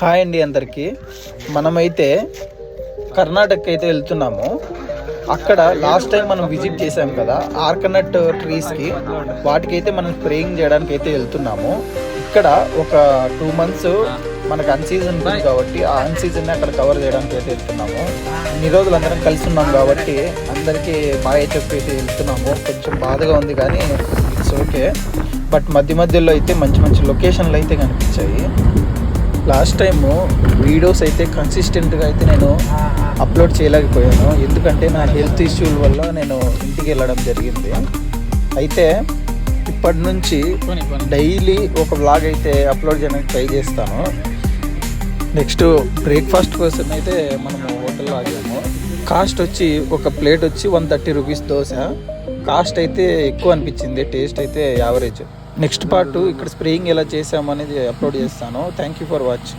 Hi అండి అందరికీ. మనమైతే కర్ణాటక అయితే వెళ్తున్నాము. అక్కడ లాస్ట్ టైం మనం విజిట్ చేసాం కదా ఆర్కనట్ ట్రీస్కి వాటికైతే మనం స్ప్రేయింగ్ చేయడానికి అయితే వెళ్తున్నాము. ఇక్కడ ఒక టూ మంత్స్ మనకు అన్సీజన్ ఉంది కాబట్టి ఆ అన్సీజన్ అక్కడ కవర్ చేయడానికి అయితే వెళ్తున్నాము. ఇన్ని రోజులు అందరం కలిసి ఉన్నాం కాబట్టి అందరికీ బాగా చెప్పి అయితే వెళ్తున్నాము. కొంచెం బాధగా ఉంది కానీ ఇట్స్ ఓకే బట్ మధ్య మధ్యలో అయితే మంచి మంచి లొకేషన్లు అయితే కనిపించాయి. లాస్ట్ టైము వీడియోస్ అయితే కన్సిస్టెంట్గా అయితే నేను అప్లోడ్ చేయలేకపోయాను. ఎందుకంటే నా హెల్త్ ఇష్యూల వల్ల నేను ఇంటికి వెళ్ళడం జరిగింది. అయితే ఇప్పటి నుంచి డైలీ ఒక వ్లాగ్ అయితే అప్లోడ్ చేయడానికి ట్రై చేస్తాను. నెక్స్ట్ బ్రేక్ఫాస్ట్ కోసం అయితే మనము హోటల్లో ఆగాము. కాస్ట్ వచ్చి ఒక ప్లేట్ వచ్చి one thirty rupees dosa. Cost అయితే ఎక్కువ అనిపించింది టేస్ట్ అయితే యావరేజ్. నెక్స్ట్ పార్ట్ ఇక్కడ స్ప్రేయింగ్ ఎలా చేసాము అనేది అప్లోడ్ చేస్తాను. Thank you for watching.